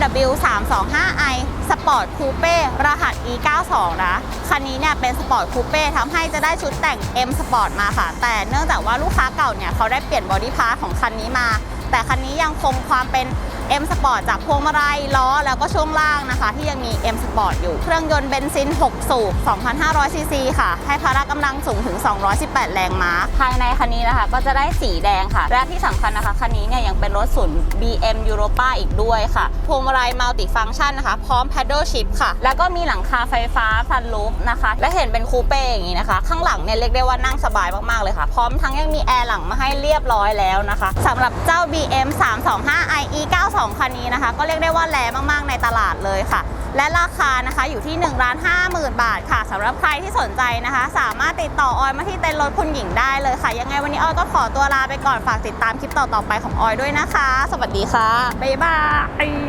BMW 325i Sport Coupe รหัส E 92 นะ คันนี้เนี่ยเป็น Sport Coupe ทำให้จะได้ชุดแต่ง M Sport มาค่ะ แต่เนื่องจากว่าลูกค้าเก่าเนี่ยเขาได้เปลี่ยนบอดี้พาร์ทของคันนี้มา แต่คันนี้ยังคงความเป็น M Sport จากพวงมาลัยล้อแล้วก็ช่วงล่างนะคะ ที่ยังมี M Sport อยู่ เครื่องยนต์เบนซิน 6 สูบ 2,500 ซีซีค่ะ ให้พละกำลังสูงถึง 218 แรงม้า ภายในคันนี้นะคะ ก็จะได้สีแดงค่ะ และที่สำคัญนะคะ คันนี้เนี่ยยังเป็นรถศูนย์ BM Europa อีกด้วยค่ะ พวงมาลัยมัลติฟังก์ชันนะคะ พร้อม Paddle Shift ค่ะ แล้วก็มีหลังคาไฟฟ้าซันลูปนะคะ และเห็นเป็นคูเป้อย่างนี้นะคะ ข้างหลังเนี่ยเรียกได้ว่านั่งสบายมากๆเลยค่ะ พร้อมทั้งยังมีแอร์หลังมาให้เรียบร้อยแล้วนะคะสำหรับเจ้า BM 325i 2 คันนี้นะคะ ก็เรียกได้ว่าแรงมากๆในตลาดเลยค่ะ และราคานะคะอยู่ที่1นึ่งล้านห้าหมื่นบาทค่ะสำหรับใครที่สนใจนะคะ สามารถติดต่อออยมาที่เต็นรถคุณหญิงได้เลยค่ะ ยังไงวันนี้ออยก็ขอตัวลาไปก่อนฝากติดตามคลิปต่อๆไปของออยด้วยนะคะ สวัสดีค่ะบ๊ายบาย